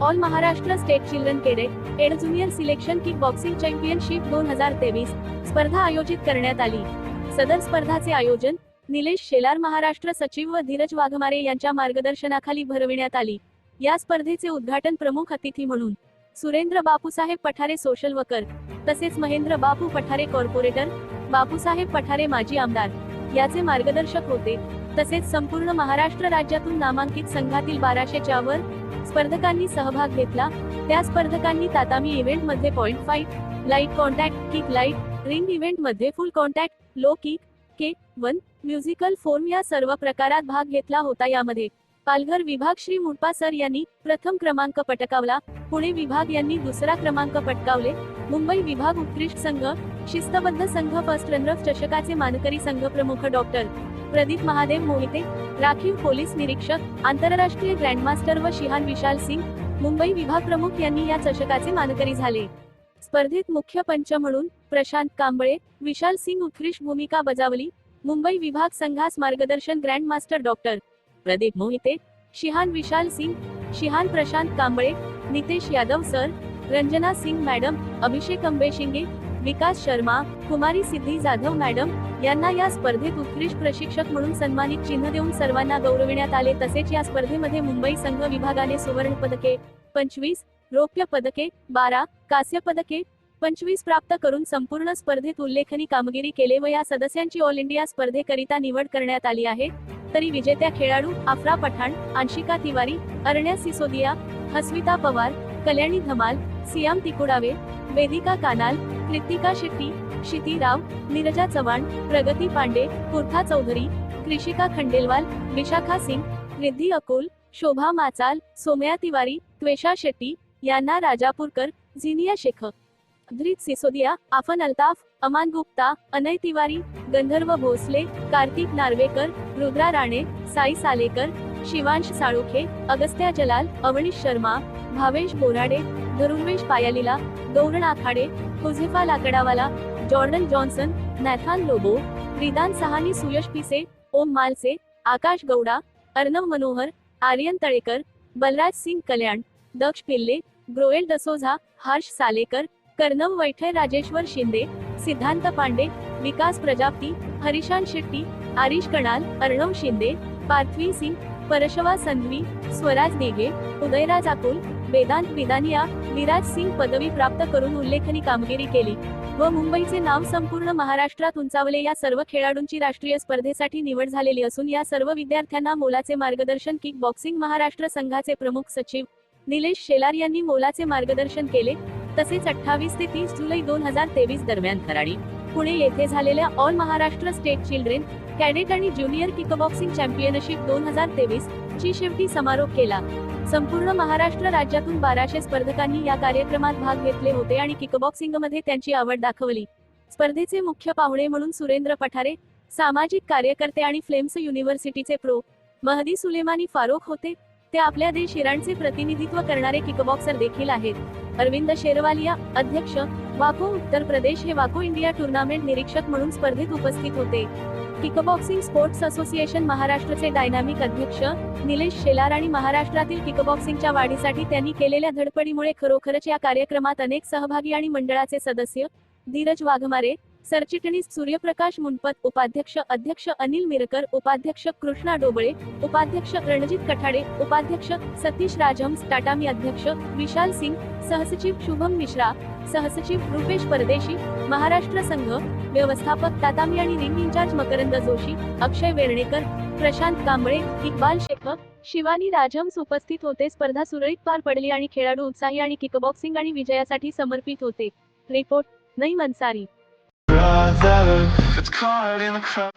All Maharashtra state children cadet and junior selection kick boxing championship दोन हजार तेवीस स्पर्धा आयोजित करण्यात आली. सदर स्पर्धाचे आयोजन निलेश शेलार महाराष्ट्र सचिव व धीरज वाघमारे यांच्या मार्गदर्शनाखाली भरविण्यात आली. या स्पर्धेचे उद्घाटन प्रमुख अतिथी म्हणून सुरेंद्र बापूसाहेब पठारे सोशल वर्कर तसेच महेंद्र बापू पठारे कॉर्पोरेटर बापूसाहेब पठारे माजी आमदार याचे मार्गदर्शक होते. तसेच संपूर्ण महाराष्ट्र राज्यातून नामांकित संघातील बाराशेच्या वर स्पर्धकांनी सहभाग घेतला. त्या स्पर्धकांनी तातामी इव्हेंटमध्ये point fight light contact kick light ring इव्हेंटमध्ये full contact low kick K one musical form या सर्व प्रकारात भाग घेतला होता यामध्ये. पालघर विभाग श्री मुंडपा सर यांनी प्रथम क्रमांक पटकावला. पुणे विभाग यांनी दुसरा क्रमांक पटकावले. मुंबई विभाग उत्कृष्ट संघ शिस्तबद्ध संघ फर्स्ट रनरफ चषकाचे मानकरी संघ प्रमुख डॉक्टर प्रदीप महादेव मोहिते राखीव पोलीस निरीक्षक आंतरराष्ट्रीय ग्रँडमास्टर व शिहान विशाल सिंग मुंबई विभाग प्रमुख यांनी या चषकाचे मानकरी झाले. स्पर्धेत मुख्य पंच म्हणून प्रशांत कांबळे विशाल सिंग उत्कृष्ट भूमिका बजावली मुंबई विभाग संघास मार्गदर्शन grandmaster doctor Pradeep Mohite shihan Vishal Singh shihan Prashant Kamble Nitesh Yadav sir Ranjana Singh madam Abhishek Ambe Shinge Vikas Sharma कुमारी सिद्धी जाधव मॅडम यांना या स्पर्धेत उत्कृष्ट प्रशिक्षक म्हणून सन्मानित चिन्ह देऊन सर्वांना गौरविण्यात आले. तसेच या स्पर्धेमध्ये मुंबई संघ विभागाने सुवर्ण पदके पंचवीस रौप्य पदके बारा कास्य पदके पंचवीस प्राप्त करून संपूर्ण स्पर्धेत उल्लेखनीय कामगिरी केले व या सदस्यांची ऑल इंडिया स्पर्धेकरिता निवड करण्यात आली आहे. तरी विजेत्या खेळाडू आफ्रा पठाण आंशिका तिवारी अरण्या सिसोदिया हस्मिता पवार कल्याणी धमाल सियाम तिकुडावे वेदिका कानाल कृतिका शेट्टी क्षिती राव नीरजा चव्हाण प्रगती पांडे कुर्था चौधरी कृषिका खंडेलवाल विशाखा सिंग रिद्धी अकोल शोभा माचाल सोमया तिवारी त्वेषा शेट्टी यांना Rajapurkar Zinia Shaikh Dhrut Sisodia Afan Altaf Aman Gupta Anay Tiwari Gandharv Bhosale Kartik Narvekar Rudra Rane Sai Salekar Shivansh Salukhe Agastya Jalal Avneesh Sharma Bhavesh Borade Dharunvesh Payalila Gauran Akhade Huzefa Lakdawala Jordan Johnson Nathan Lobo Ridan Sahani Suyash Pise Om Malse आकाश गौडा अर्णव मनोहर आर्यन तळेकर बलराज सिंग कल्याण दक्ष पिल्ले ग्रोएल दसोझा हर्ष सालेकर कर्णव वैठे राजेश्वर शिंदे सिद्धांत पांडे विकास प्रजापती हरिशान शेट्टी आरिश कणाल अर्णव शिंदे पार्थवी सिंग परशवा संधवी स्वराज नेगे उदयराज अकुल वेदांत विदानिया विराज सिंग पदवी प्राप्त करून उल्लेखनीय कामगिरी केली. व मुंबईचे नाव संपूर्ण महाराष्ट्रात उंचावले. या सर्व खेळाडूंची राष्ट्रीय स्पर्धेसाठी निवड झालेली असून या सर्व विद्यार्थ्यांना मोलाचे मार्गदर्शन किक बॉक्सिंग महाराष्ट्र संघाचे प्रमुख सचिव निलेश शेलार यांनी मोलाचे मार्गदर्शन केले. तसेच अठ्ठावीस ते तीस जुलै दोन हजार तेवीस दरम्यान खराडी पुणे येथे झालेल्या all Maharashtra state children cadet आणि ज्युनियर किकबॉक्सिंग चॅम्पियनशिप दोन हजार तेवीस ची शेवटी समारोप केला. संपूर्ण महाराष्ट्र राज्यातून बाराशे स्पर्धकांनी या कार्यक्रमात भाग घेतले होते आणि किकबॉक्सिंगमध्ये त्यांची आवड दाखवली. स्पर्धेचे मुख्य पाहुणे म्हणून सुरेंद्र पठारे सामाजिक कार्यकर्ते आणि फ्लेम्स युनिव्हर्सिटीचे प्रो. महदी सुलेमानी फारोख होते. ते आपल्या देश इराणचे प्रतिनिधित्व करणारे किकबॉक्सर देखील आहेत. अरविंद शेरवालिया अध्यक्ष. वाको उत्तर प्रदेश हे वाको इंडिया टुर्नामेंट निरीक्षक म्हणून स्पर्धेत उपस्थित होते. किकबॉक्सिंग स्पोर्ट्स असोसिएशन महाराष्ट्राचे डायनामिक अध्यक्ष निलेश शेलार आणि महाराष्ट्रातील किकबॉक्सिंगच्या वाढीसाठी त्यांनी केलेल्या धडपडीमुळे खरोखरच या कार्यक्रमात अनेक सहभागी आणि मंडळाचे सदस्य धीरज वाघमारे सरचिटणीस सूर्यप्रकाश मुनपत उपाध्यक्ष अध्यक्ष अनिल मिरकर उपाध्यक्ष कृष्णा डोबळे उपाध्यक्ष रणजित कठाडे उपाध्यक्ष सतीश राजहंस टाटामी अध्यक्ष विशाल सिंग सहसचिव शुभम मिश्रा सहसचिव रुपेश परदेशी महाराष्ट्र संघ व्यवस्थापक तातामी आणि रिंग इन्चार्ज मकरंद जोशी अक्षय वेर्णेकर प्रशांत कांबळे इक्बाल शेख शिवानी राजहंस उपस्थित होते. स्पर्धा सुरळीत पार पडली आणि खेळाडू उत्साही आणि किकबॉक्सिंग आणि विजयासाठी समर्पित होते. Report Naeem Ansari that's caught in the crowd.